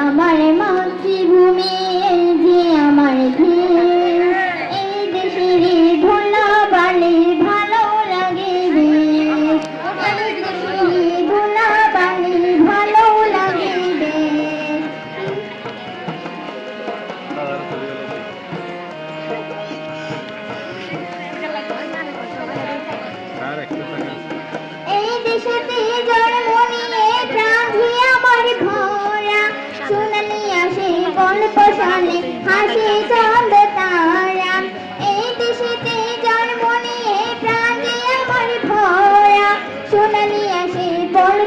আমার মাতৃভূমি যে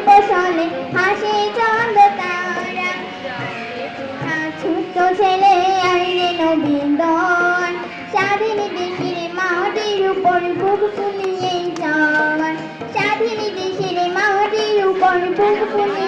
পোষণে হাসে চন্দ্র তারা। ছোট ছেলে আইরে নবীন দন স্বাধীন দেশের মাটির উপর বুক ফুলিয়ে যান স্বাধীন দেশের মাটির উপর বুক ফুলিয়ে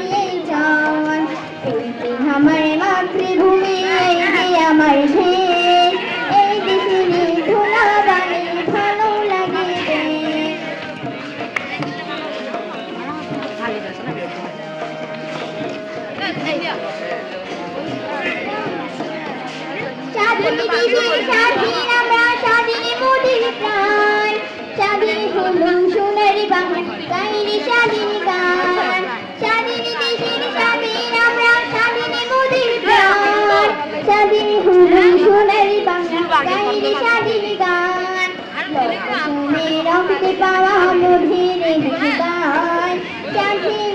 স্বাধীন সোনারি বাংলা গাইলে স্বাধীন গান